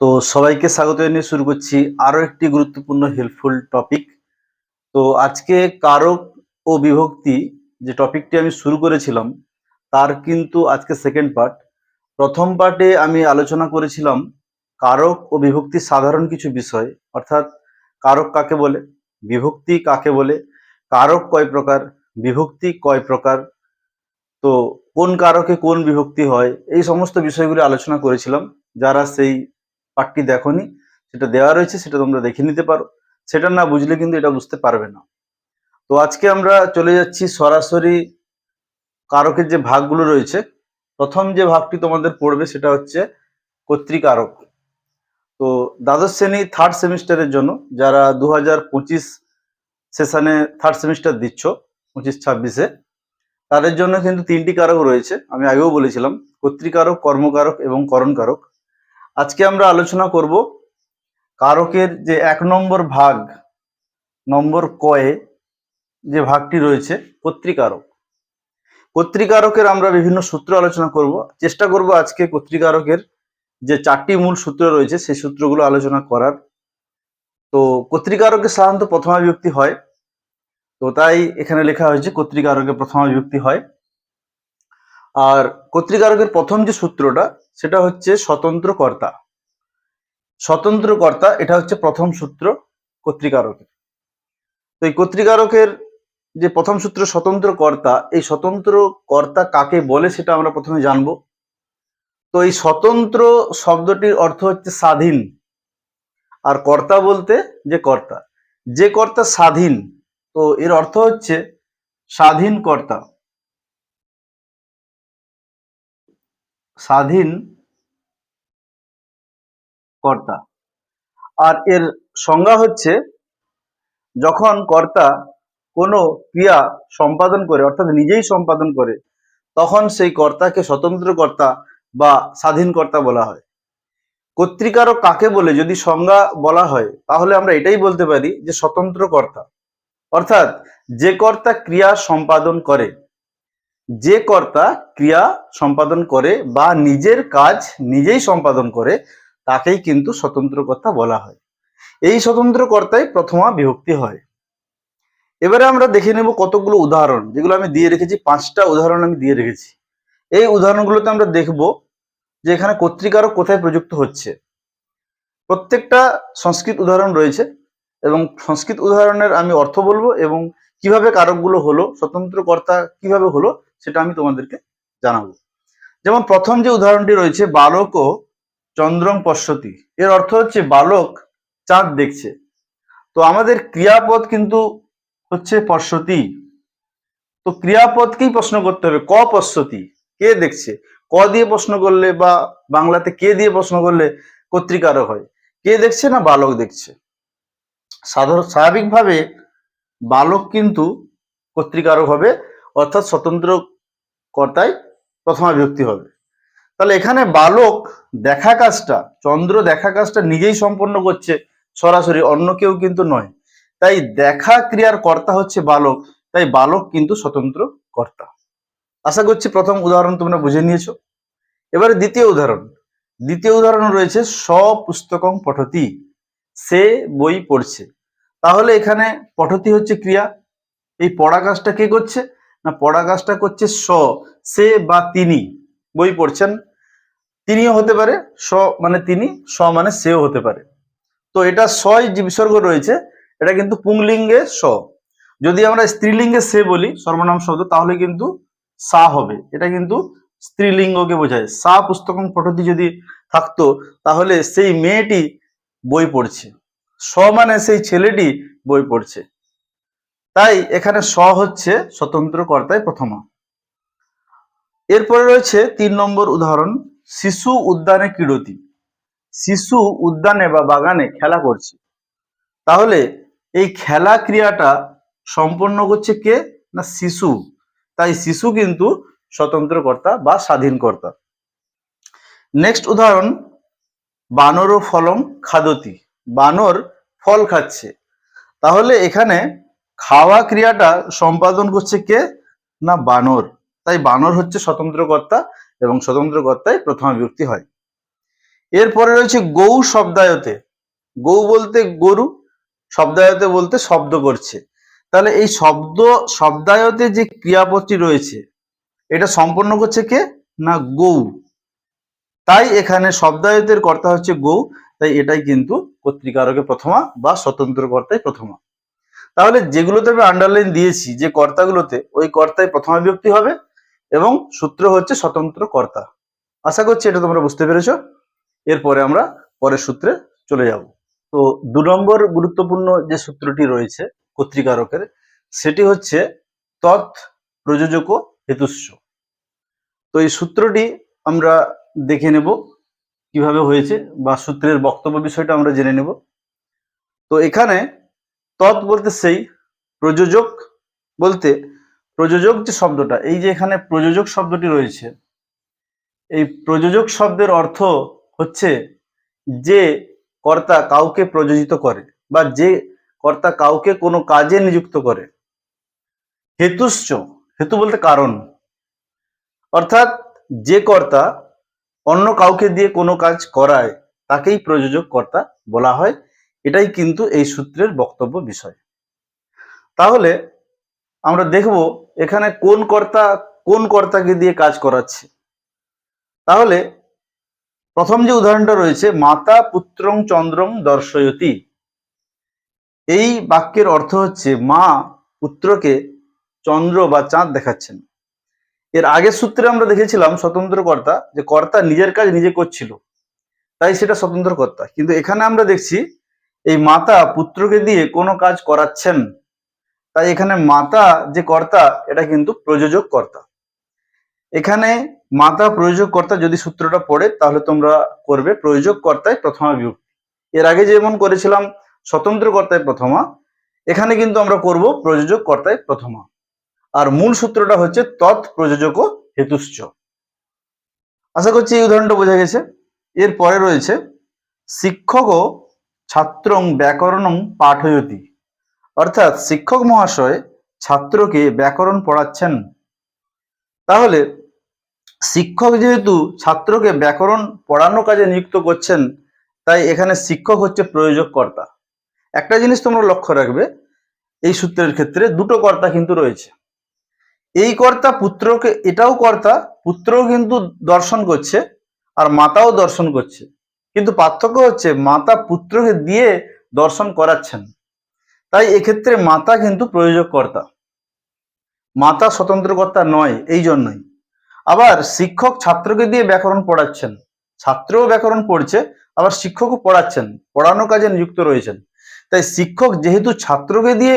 তো সবাইকে স্বাগত জানিয়ে শুরু করছি আরও একটি গুরুত্বপূর্ণ হেল্পফুল টপিক তো আজকে কারক ও বিভক্তি যে টপিকটি আমি শুরু করেছিলাম, তার কিন্তু আজকে সেকেন্ড পার্ট প্রথম পার্টে আমি আলোচনা করেছিলাম কারক ও বিভক্তির সাধারণ কিছু বিষয়, অর্থাৎ কারক কাকে বলে, বিভক্তি কাকে বলে, কারক কয় প্রকার, বিভক্তি কয় প্রকার, তো কোন কারকে কোন বিভক্তি হয়, এই সমস্ত বিষয়গুলি আলোচনা করেছিলাম, যারা সেই পার্টটি দেখনি, সেটা দেওয়া রয়েছে, সেটা তোমরা দেখে নিতে পারো। সেটা না বুঝলে কিন্তু এটা বুঝতে পারবে না। তো আজকে আমরা চলে যাচ্ছি সরাসরি কারকের যে ভাগগুলো রয়েছে, প্রথম যে ভাগটি তোমাদের পড়বে সেটা হচ্ছে কর্তৃকারক তো দ্বাদশ শ্রেণি থার্ড সেমিস্টারের জন্য যারা দু হাজার পঁচিশ সেশনে থার্ড সেমিস্টার দিচ্ছ, পঁচিশ, ছাব্বিশে, তাদের জন্য কিন্তু তিনটি কারক রয়েছে। আমি আগেও বলেছিলাম কর্তৃকারক কর্মকারক এবং করণকারক আজকে আমরা আলোচনা করব কারকের যে এক নম্বর ভাগ, নম্বর কয়ে যে ভাগটি রয়েছে কর্তৃকারক কর্তৃকারকের আমরা বিভিন্ন সূত্র আলোচনা করব। চেষ্টা করব আজকে কর্তৃকারকের যে চারটি মূল সূত্র রয়েছে, সেই সূত্রগুলো আলোচনা করার। তো কর্তৃকারকের সাধারণত প্রথমা বিভক্তি হয়। তো তাই এখানে লেখা হয়েছে কর্তৃকারকের প্রথমা বিভক্তি হয়। আর কর্তৃকারকের প্রথম যে সূত্রটা, সেটা হচ্ছে স্বতন্ত্র কর্তা স্বতন্ত্র কর্তা এটা হচ্ছে প্রথম সূত্র কর্তৃকারকের। তো এই কর্তৃকারকের যে প্রথম সূত্র স্বতন্ত্র কর্তা এই স্বতন্ত্র কর্তা কাকে বলে সেটা আমরা প্রথমে জানব। তো এই স্বতন্ত্র শব্দটির অর্থ হচ্ছে স্বাধীন। আর কর্তা বলতে যে কর্তা। যে কর্তা স্বাধীন, তো এর অর্থ হচ্ছে স্বাধীন কর্তা। স্বাধীন কর্তা। আর এর সংজ্ঞা হচ্ছে, যখন কর্তা কোনো ক্রিয়া সম্পাদন করে, অর্থাৎ নিজেই সম্পাদন করে, তখন সেই কর্তাকে স্বতন্ত্র কর্তা বা স্বাধীন কর্তা বলা হয়। কর্তৃকারক কাকে বলে যদি সংজ্ঞা বলা হয়, তাহলে আমরা এটাই বলতে পারি যে স্বতন্ত্র কর্তা। অর্থাৎ যে কর্তা ক্রিয়া সম্পাদন করে যে কর্তা ক্রিয়া সম্পাদন করে বা নিজের কাজ নিজেই সম্পাদন করে, তাকেই কিন্তু স্বতন্ত্র কর্তা বলা হয়। এই স্বতন্ত্র কর্তাই প্রথমা বিভক্তি হয়। এবারে আমরা দেখে নেব কতগুলো উদাহরণ, যেগুলো আমি দিয়ে রেখেছি, পাঁচটা উদাহরণ আমি দিয়ে রেখেছি। এই উদাহরণগুলোতে আমরা দেখব যে এখানে কর্তৃকারক কোথায় প্রযুক্ত হচ্ছে। প্রত্যেকটা সংস্কৃত উদাহরণ রয়েছে এবং সংস্কৃত উদাহরণের আমি অর্থ বলব এবং কীভাবে কারকগুলো হলো, স্বতন্ত্র কর্তা কীভাবে হলো সেটা আমি তোমাদেরকে জানাব। যেমন প্রথম যে উদাহরণটি রয়েছে, বালক ও চন্দ্রম পশ্যতি। এর অর্থ হচ্ছে বালক চাঁদ দেখছে। তো আমাদের ক্রিয়াপদ কিন্তু হচ্ছে পশ্যতি। তো ক্রিয়াপদকেই প্রশ্ন করতে হবে, ক পশ্যতি? কে দেখছে? ক দিয়ে প্রশ্ন করলে বা বাংলাতে কে দিয়ে প্রশ্ন করলে কর্তৃকারক হয়? কে দেখছে না বালক দেখছে? সাধারণ, স্বাভাবিকভাবে বালক কিন্তু কর্তৃকারক হবে অর্থাৎ স্বতন্ত্র কর্তায় প্রথমা বিভক্তি হবে। তাহলে এখানে বালক দেখা কাজটা, চন্দ্র দেখা কাজটা নিজেই সম্পন্ন করছে, সরাসরি অন্য কেউ কিন্তু নয়। তাই দেখা ক্রিয়ার কর্তা হচ্ছে বালক, তাই বালক কিন্তু স্বতন্ত্র কর্তা। আশা করছি প্রথম উদাহরণ তোমরা বুঝে নিয়েছো। এবারে দ্বিতীয় উদাহরণ। দ্বিতীয় উদাহরণ রয়েছে, স্বপুস্তকং পঠতি, সে বই পড়ছে। তাহলে এখানে পঠতি হচ্ছে ক্রিয়া। এই পড়া কাজটা কে করছে? না, পড়া কাজটা করছে স, সে বা তিনি। বই পড়ছেন। তিনিও হতে পারে, স মানে তিনি, স মানে সেও হতে পারে। তো এটা সয় যে বিসর্গ রয়েছে, এটা কিন্তু পুংলিঙ্গে স। যদি আমরা স্ত্রীলিঙ্গে সে বলি, সর্বনাম শব্দ, তাহলে কিন্তু সা হবে। এটা কিন্তু স্ত্রীলিঙ্গকে বোঝায়। সা পুস্তকম পঠতি যদি থাকতো, তাহলে সেই মেয়েটি বই পড়ছে। স মানে সেই ছেলেটি বই পড়ছে। তাই এখানে স হচ্ছে স্বতন্ত্র কর্তায় প্রথমা। এরপরে রয়েছে তিন নম্বর উদাহরণ, শিশু উদ্যানে ক্রীড়তি শিশু উদ্যানে বা বাগানে খেলা করছে। তাহলে এই খেলা ক্রিয়াটা সম্পন্ন করছে কে না শিশু? তাই শিশু কিন্তু স্বতন্ত্র কর্তা বা স্বাধীন কর্তা। নেক্সট উদাহরণ, বানর ও ফলম খাদতি। বানর ফল খাচ্ছে। তাহলে এখানে খাওয়া ক্রিয়াটা সম্পাদন করছে কে? না, বানর। তাই বানর হচ্ছে স্বতন্ত্র কর্তা এবং স্বতন্ত্র কর্তায় প্রথমা বিভক্তি হয়। এরপরে রয়েছে গৌ শব্দায়তে। গৌ বলতে গরু, শব্দায়তে বলতে শব্দ করছে। তাহলে এই শব্দ, শব্দায়তে যে ক্রিয়াপদটি রয়েছে, এটা সম্পন্ন করছে কে? না, গৌ। তাই এখানে শব্দায়তের কর্তা হচ্ছে গৌ, তাই এটাই কিন্তু কর্তৃকারকে প্রথমা বা স্বতন্ত্র কর্তায় প্রথমা। তাহলে যেগুলোতে আমি আন্ডারলাইন দিয়েছি, যে কর্তাগুলোতে, ওই কর্তায় প্রথমা বিভক্তি হবে এবং সূত্র হচ্ছে স্বতন্ত্র কর্তা। আশা করছি এটা তোমরা বুঝতে পেরেছ। এরপরে আমরা পরের সূত্রে চলে যাব। তো দু নম্বর গুরুত্বপূর্ণ যে সূত্রটি রয়েছে কর্তৃকারকের, সেটি হচ্ছে তৎ প্রযোজক হেতুস্য তো এই সূত্রটি আমরা দেখে নেব কীভাবে হয়েছে বা সূত্রের বক্তব্য বিষয়টা আমরা জেনে নেব। তো এখানে তৎ বলতে সেই প্রযোজক বলতে প্রযোজক যে শব্দটা, এই যে এখানে প্রযোজক শব্দটি রয়েছে, এই প্রযোজক শব্দের অর্থ হচ্ছে যে কর্তা কাউকে প্রযোজিত করে বা যে কর্তা কাউকে কোনো কাজে নিযুক্ত করে। হেতুশ্চ, হেতু বলতে কারণ। অর্থাৎ যে কর্তা অন্য কাউকে দিয়ে কোনো কাজ করায়, তাকেই প্রযোজক কর্তা বলা হয়। এটাই কিন্তু এই সূত্রের বক্তব্য বিষয়। তাহলে আমরা দেখব এখানে কোন কর্তা, কোন কর্তাকে দিয়ে কাজ করাচ্ছে। তাহলে প্রথম যে উদাহরণটা রয়েছে, মাতা পুত্রং চন্দ্রং দর্শয়তি। এই বাক্যের অর্থ হচ্ছে মা পুত্রকে চন্দ্র বা চাঁদ দেখাচ্ছেন। এর আগের সূত্রে আমরা দেখেছিলাম স্বতন্ত্র কর্তা, যে কর্তা নিজের কাজ নিজে করছিল, তাই সেটা স্বতন্ত্র কর্তা। কিন্তু এখানে আমরা দেখছি এই মাতা পুত্রকে দিয়ে কোনো কাজ করাচ্ছেন। তাই এখানে মাতা যে কর্তা, এটা কিন্তু প্রযোজক কর্তা। এখানে মাতা প্রয়োজক কর্তা যদি সূত্রটা পড়ে, তাহলে তোমরা করবে প্রয়োজক কর্তায় প্রথমা বিভক্তি। এর আগে যেমন করেছিলাম, স্বতন্ত্র কর্তায় প্রথমা, এখানে কিন্তু আমরা করব প্রযোজক কর্তায় প্রথমা। আর মূল সূত্রটা হচ্ছে তৎ প্রযোজক হেতুশ্চ। আশা করছি এই উদাহরণটা বোঝা গেছে। এর পরে রয়েছে শিক্ষক ছাত্রং ব্যাকরণং পাঠয়তি। অর্থাৎ শিক্ষক মহাশয় ছাত্রকে ব্যাকরণ পড়াচ্ছেন। তাহলে শিক্ষক যেহেতু ছাত্রকে ব্যাকরণ পড়ানো কাজে নিযুক্ত করছেন, তাই এখানে শিক্ষক হচ্ছে প্রয়োজক কর্তা একটা জিনিস তোমরা লক্ষ্য রাখবে, এই সূত্রের ক্ষেত্রে দুটো কর্তা কিন্তু রয়েছে। এই কর্তা পুত্রকে, এটাও কর্তা, পুত্রও কিন্তু দর্শন করছে আর মাতাও দর্শন করছে। কিন্তু পার্থক্য হচ্ছে মাতা পুত্রকে দিয়ে দর্শন করাচ্ছেন। তাই এক্ষেত্রে মাতা কিন্তু প্রয়োজক কর্তা মাতা স্বতন্ত্র কর্তা নয়, এই জন্যই। আবার শিক্ষক ছাত্রকে দিয়ে ব্যাকরণ পড়াচ্ছেন। ছাত্রও ব্যাকরণ পড়ছে, আবার শিক্ষকও পড়াচ্ছেন, পড়ানো কাজে নিযুক্ত রয়েছেন। তাই শিক্ষক যেহেতু ছাত্রকে দিয়ে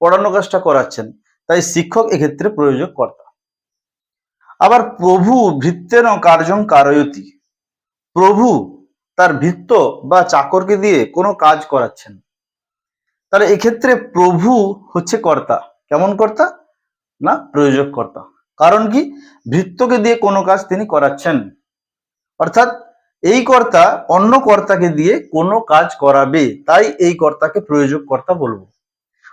পড়ানো কাজটা করাচ্ছেন, তাই শিক্ষক এক্ষেত্রে প্রয়োজক কর্তা আবার প্রভু ভৃত্তেন কার্যং কারয়তি। প্রভু তার ভৃত্ত বা চাকরকে দিয়ে কোনো কাজ করাচ্ছেন। তাহলে এক্ষেত্রে প্রভু হচ্ছে কর্তা। কেমন কর্তা? না, প্রয়োজক কর্তা। কারণ কি? ভৃত্যকে দিয়ে কোনো কাজ তিনি করাচ্ছেন। অর্থাৎ এই কর্তা অন্য কর্তাকে দিয়ে কোনো কাজ করাবে। তাই এই কর্তাকে প্রয়োজক কর্তা বলব।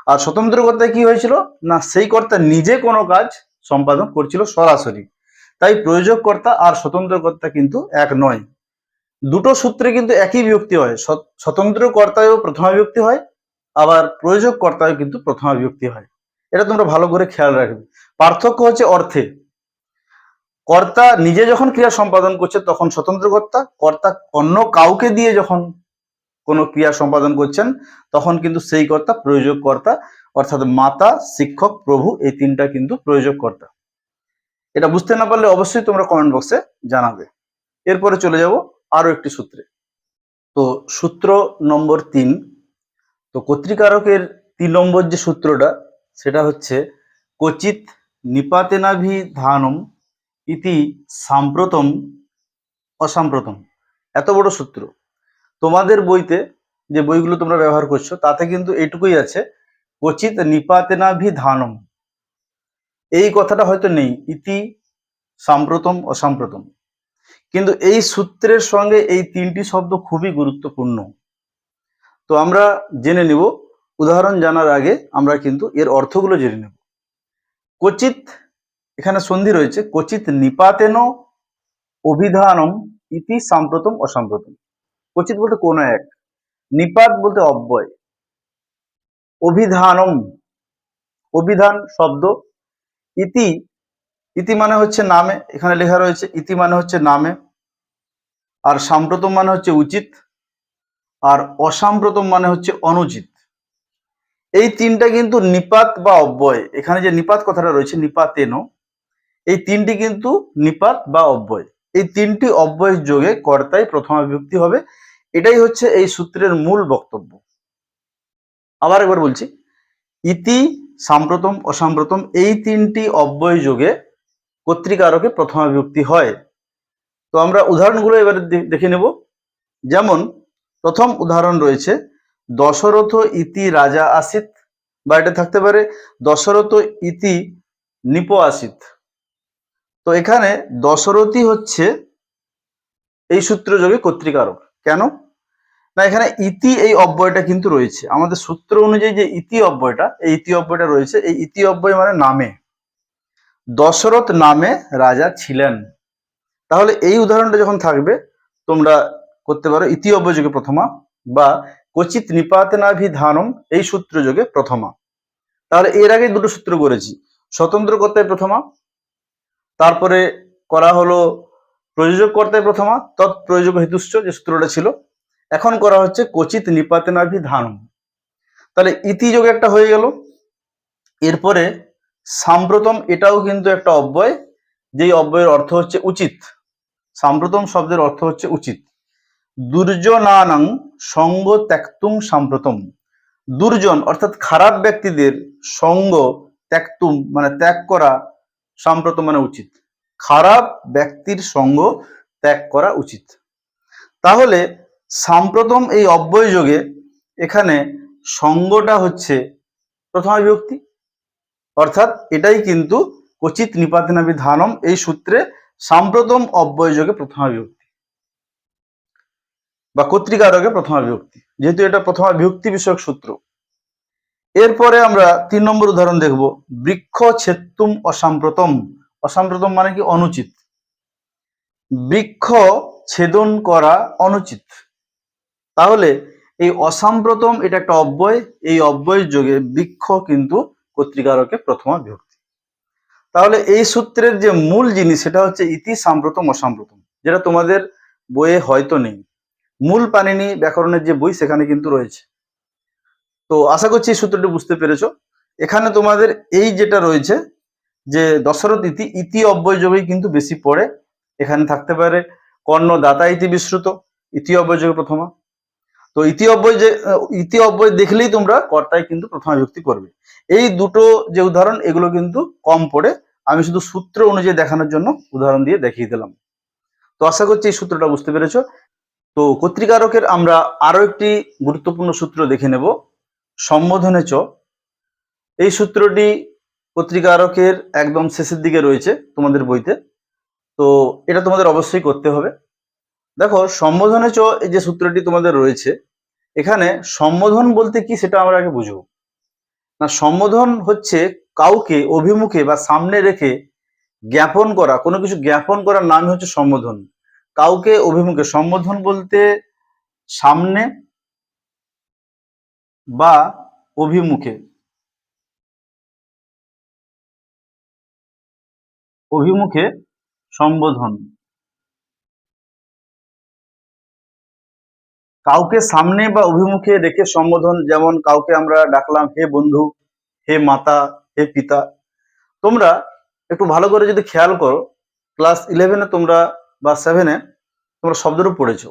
আর স্বতন্ত্র কর্তায় কি হয়েছিল? না, সেই কর্তা নিজে কোনো কাজ সম্পাদন করছিল সরাসরি। তাই প্রয়োজক কর্তা আর স্বতন্ত্র কর্তা কিন্তু এক নয়। দুটো সূত্রে কিন্তু একই বিভক্তি হয়। স্বতন্ত্র কর্তায়ও প্রথমা বিভক্তি হয়, আবার প্রয়োজক কর্তায়ও কিন্তু প্রথমা বিভক্তি হয়। এটা তোমরা ভালো করে খেয়াল রাখবে। পার্থক্য হচ্ছে অর্থে। কর্তা নিজে যখন ক্রিয়া সম্পাদন করছে, তখন স্বতন্ত্র কর্তা কর্তা অন্য কাউকে দিয়ে যখন কোনো ক্রিয়া সম্পাদন করছেন, তখন কিন্তু সেই কর্তা প্রয়োজক কর্তা, অর্থাৎ মাতা, শিক্ষক, প্রভু, এই তিনটা কিন্তু প্রয়োজক কর্তা। এটা বুঝতে না পারলে অবশ্যই তোমরা কমেন্ট বক্সে জানাবে। এরপরে চলে যাব। আরও একটি সূত্রে। তো সূত্র নম্বর তিন, তো কর্তৃকারকের তিন নম্বর যে সূত্রটা, সেটা হচ্ছে, কচিত নিপাতেনাভি ধানম ইতি সাম্প্রতম অসাম্প্রতম। এত বড় সূত্র। তোমাদের বইতে যে বইগুলো তোমরা ব্যবহার করছ, তাতে কিন্তু এটুকুই আছে, কচিত নিপাতেনাভি ধানম। এই কথাটা হয়তো নেই, ইতি সাম্প্রতম অসাম্প্রতম। কিন্তু এই সূত্রের সঙ্গে এই তিনটি শব্দ খুবই গুরুত্বপূর্ণ। তো আমরা জেনে নিব, উদাহরণ জানার আগে আমরা কিন্তু এর অর্থগুলো জেনে নেব। কচিত এখানে সন্ধি রয়েছে কচিত নিপাতেন অভিধানম ইতি সাম্প্রতম অসাম্প্রতম। কচিত বলতে কোন এক, নিপাত বলতে অব্যয়। অভিধানম, অভিধান শব্দ, ইতি ইতি মানে হচ্ছে নামে, এখানে লেখা রয়েছে, ইতি মানে হচ্ছে নামে, আর সাম্প্রতম মানে হচ্ছে উচিত, আর অসাম্প্রতম মানে হচ্ছে অনুচিত। এই তিনটা কিন্তু নিপাত বা অব্যয়, এখানে যে নিপাত কথাটা রয়েছে নিপাত নিপাতেন, এই তিনটি কিন্তু নিপাত বা অব্যয়। এই তিনটি অব্যয় যোগে কর্তায় প্রথমা বিভক্তি হবে, এটাই হচ্ছে এই সূত্রের মূল বক্তব্য। আবার একবার বলছি, ইতি, সাম্প্রতম, অসাম্প্রতম, এই তিনটি অব্যয় যোগে কর্তৃকারকে প্রথমা বিভক্তি হয়। তো আমরা উদাহরণগুলো এবারে দেখে নেব। যেমন, প্রথম উদাহরণ রয়েছে, দশরথ ইতি রাজা আসিত। বা এটা থাকতে পারে, দশরথ ইতি নিপ আসিত। তো এখানে দশরথী হচ্ছে এই সূত্র যোগে কর্তৃকারক কেন? না, এখানে ইতি এই অব্যয়টা কিন্তু রয়েছে। আমাদের সূত্র অনুযায়ী যে ইতি অব্যয়টা, এই ইতি অব্যয়টা রয়েছে। এই ইতি অব্যয় মানে নামে। দশরথ নামে রাজা ছিলেন। তাহলে এই উদাহরণটা যখন থাকবে, তোমরা করতে পারো ইতি অব্যয় প্রথমা বা কচিত নিপাতনাভিধানম এই সূত্র যোগে প্রথমা। তাহলে এর আগে দুটো সূত্র করেছি। স্বতন্ত্র কর্তায় প্রথমা, তারপরে করা হলো প্রযোজক কর্তায় প্রথমা, তৎ প্রয়োজক হেতুশ্চ যে সূত্রটা ছিল। এখন করা হচ্ছে কচিত নিপাতনাভিধানম। তাহলে ইতি যোগে একটা হয়ে গেল। এরপরে সাম্প্রতম এটাও কিন্তু একটা অব্যয়, যেই অব্যয়ের অর্থ হচ্ছে উচিত। সাম্প্রতম শব্দের অর্থ হচ্ছে উচিত। দুর্জনানাং সঙ্গ ত্যাক্তুং সাম্প্রতম। দুর্জন অর্থাৎ খারাপ ব্যক্তিদের সঙ্গ ত্যাক্তুম মানে ত্যাগ করা সাম্প্রতম মানে উচিত। খারাপ ব্যক্তির সঙ্গ ত্যাগ করা উচিত। তাহলে সাম্প্রতম এই অব্যয় যোগে এখানে সঙ্গটা হচ্ছে প্রথমা বিভক্তি অর্থাৎ এটাই কিন্তু কচিত নিপাতনাবি ধানম এই সূত্রে সাম্প্রতম অব্যয় যোগে প্রথমা বা কর্তৃকারকে প্রথমা যেহেতু এটা প্রথমা বিষয়ক সূত্র। এরপরে আমরা তিন নম্বর উদাহরণ দেখব, বৃক্ষ ছেত্তুম অসাম্প্রতম। অসাম্প্রতম মানে কি? অনুচিত। বৃক্ষ ছেদন করা অনুচিত। তাহলে এই অসাম্প্রতম এটা একটা অব্যয়, এই অব্যয় যোগে বৃক্ষ কিন্তু কর্তৃকারকে প্রথমা বিভক্তি। তাহলে এই সূত্রের যে মূল জিনিস সেটা হচ্ছে ইতি সাম্প্রতম অসাম্প্রতম, যেটা তোমাদের বইয়ে হয়তো নেই। মূল পানিনি ব্যাকরণের যে বই সেখানে কিন্তু রয়েছে। তো আশা করছি এই সূত্রটি বুঝতে পেরেছ। এখানে তোমাদের এই যেটা রয়েছে যে দশরথ ইতি ইতি অব্যয় যোগেই কিন্তু বেশি পড়ে। এখানে থাকতে পারে কর্ণ দাতা ইতি বিশ্রুত ইতি অব্যয় যোগে প্রথমা। তো ইতি অব্যয় যে, ইতি দেখলেই তোমরা কর্তায় কিন্তু প্রথমা বিভক্তি করবে। এই দুটো যে উদাহরণ, এগুলো কিন্তু কম পড়ে। আমি শুধু সূত্র অনুযায়ী দেখানোর জন্য উদাহরণ দিয়ে দেখিয়ে দিলাম। তো আশা করছি এই সূত্রটা বুঝতে পেরেছ। তো কর্তৃকারকের আমরা আরও একটি গুরুত্বপূর্ণ সূত্র দেখে নেব। সম্বোধনে চ। এই সূত্রটি কর্তৃকারকের একদম শেষের দিকে রয়েছে তোমাদের বইতে। তো এটা তোমাদের অবশ্যই করতে হবে। দেখো, সম্বোধনে চ, এই যে সূত্রটি তোমাদের রয়েছে, এখানে সম্বোধন বলতে কি সেটা আমরা আগে বুঝব। না, সম্বোধন হচ্ছে কাউকে অভিমুখে বা সামনে রেখে জ্ঞাপন করা, কোনো কিছু জ্ঞাপন করার নাম হচ্ছে সম্বোধন। কাউকে অভিমুখে, সম্বোধন বলতে সামনে বা অভিমুখে। অভিমুখে সম্বোধন। কাউকে সামনে বা অভিমুখে রেখে সম্বোধন, যেমন কাউকে আমরা ডাকলাম, হে বন্ধু, হে মাতা, হে পিতা। তোমরা একটু ভালো করে যদি খেয়াল করো, ক্লাস ইলেভেনে তোমরা বা সেভেনে তোমরা শব্দরূপ পড়েছ।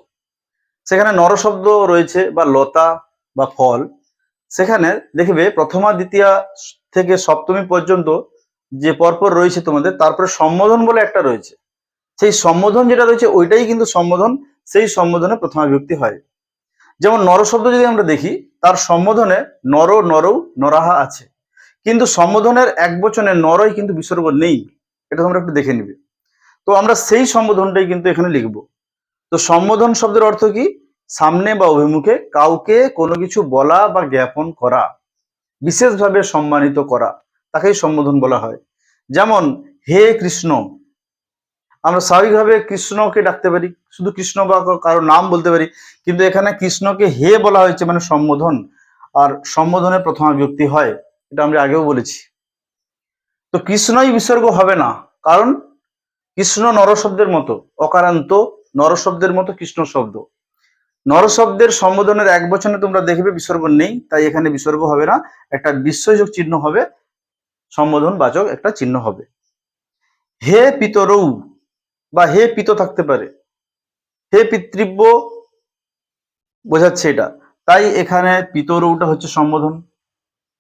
সেখানে নর শব্দ রয়েছে বা লতা বা ফল। সেখানে দেখবে প্রথমা দ্বিতীয়া থেকে সপ্তমী পর্যন্ত যে পরপর রয়েছে তোমাদের, তারপরে সম্বোধন বলে একটা রয়েছে। সেই সম্বোধন যেটা রয়েছে, ওইটাই কিন্তু সম্বোধন, সেই সম্বোধনে প্রথমা বিভক্তি হয়। যেমন নর শব্দ যদি আমরা দেখি, তার সম্বোধনে নর, নরৌ, নরাহা আছে। কিন্তু সম্বোধনের এক বচনে নরই কিন্তু বিসর্গ নেই, এটা তোমরা একটু দেখে নিবে। তো আমরা সেই সম্বোধনটাই কিন্তু এখানে লিখব। তো সম্বোধন শব্দের অর্থ কি? সামনে বা অভিমুখে কাউকে কোনো কিছু বলা বা জ্ঞাপন করা, বিশেষভাবে সম্মানিত করা, তাকেই সম্বোধন বলা হয়। যেমন, হে কৃষ্ণ আমরা স্বাভাবিকভাবে কৃষ্ণকে ডাকতে পারি, শুধু কৃষ্ণ বা কারও নাম বলতে পারি, কিন্তু এখানে কৃষ্ণকে হে বলা হয়েছে মানে সম্বোধন, আর সম্বোধনের প্রথমা বিভক্তি হয়, এটা আমরা আগেও বলেছি। তো কৃষ্ণই বিসর্গ হবে না, কারণ কৃষ্ণ নরশব্দের মতো, অকারান্ত নরশব্দের মতো কৃষ্ণ শব্দ। নরশব্দের সম্বোধনের এক বচনে তোমরা দেখবে বিসর্গ নেই, তাই এখানে বিসর্গ হবে না, একটা বিস্ময়যোগ চিহ্ন হবে সম্বোধন বাচক একটা চিহ্ন হবে। হে পিতরৌ বা হে পিত থাকতে পারে। হে পিতৃব্য বোঝাচ্ছে এটা। তাই এখানে পিতরৌটা হচ্ছে সম্বোধন।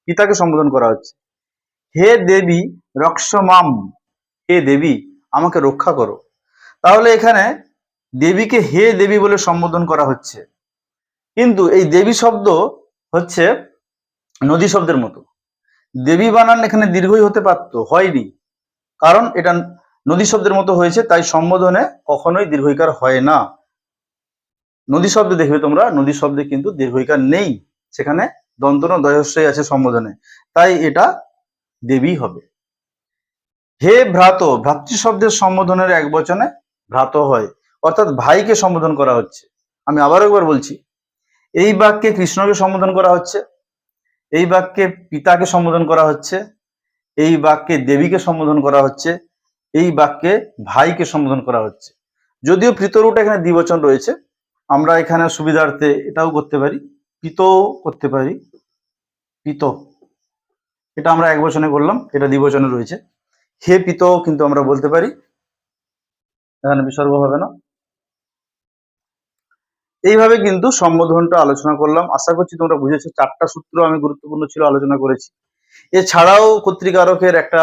পিতাকে সম্বোধন করা হচ্ছে। হে দেবী রক্ষমাম। হে দেবী, আমাকে রক্ষা করো। তাহলে এখানে দেবীকে হে দেবী বলে সম্বোধন করা হচ্ছে। কিন্তু এই দেবী শব্দ হচ্ছে নদী শব্দের মতো। দেবী বানান এখানে দীর্ঘই হতে পারত, হয়নি। কারণ এটা নদী শব্দের মতো হয়েছে, তাই সম্বোধনে কখনোই দীর্ঘইকার হয় না। নদী শব্দ দেখবে তোমরা, নদী শব্দে কিন্তু দীর্ঘইকার নেই। সেখানে দন্তন দয়স্বই আছে সম্বোধনে। তাই এটা দেবী হবে। হে ভ্রাত, ভ্রাতৃ শব্দের সম্বোধনের এক বচনে ভ্রাত হয়। অর্থাৎ ভাইকে সম্বোধন করা হচ্ছে। আমি আবার একবার বলছি, এই বাক্যে কৃষ্ণকে সম্বোধন করা হচ্ছে, এই বাক্যে পিতাকে সম্বোধন করা হচ্ছে, এই বাক্যে দেবীকে সম্বোধন করা হচ্ছে এই বাক্যে ভাইকে সম্বোধন করা হচ্ছে। যদিও পিতরুটা এখানে দ্বিবচন রয়েছে, আমরা এখানে সুবিধার্থে এটাও করতে পারি, পিত করতে পারি, পিত। এটা আমরা এক বচনে করলাম, এটা দ্বিবচনে রয়েছে। হে পিত কিন্তু আমরা বলতে পারি, এখানে বিসর্গ হবে না। এইভাবে কিন্তু সম্বোধনটা আলোচনা করলাম। আশা করছি তোমরা বুঝেছ, চারটা সূত্র আমি গুরুত্বপূর্ণ ছিল আলোচনা করেছি। এছাড়াও কর্তৃকারকের একটা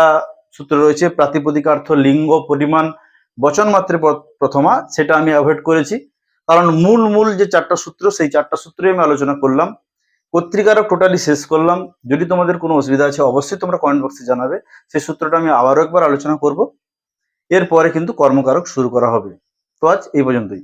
সূত্র রয়েছে, প্রাতিপদিকার্থ লিঙ্গ পরিমাণ বচন মাত্রে প্রথমা, সেটা আমি অ্যাভয়েড করেছি। কারণ মূল মূল যে চারটা সূত্র, সেই চারটা সূত্রে আমি আলোচনা করলাম। কর্তৃকারক টোটালি শেষ করলাম। যদি তোমাদের কোনো অসুবিধা আছে, অবশ্যই তোমরা কমেন্ট বক্সে জানাবে। সেই সূত্রটা আমি আবারও একবার আলোচনা করব। এরপরে কিন্তু কর্মকারক শুরু করা হবে। তো আজ এই পর্যন্তই।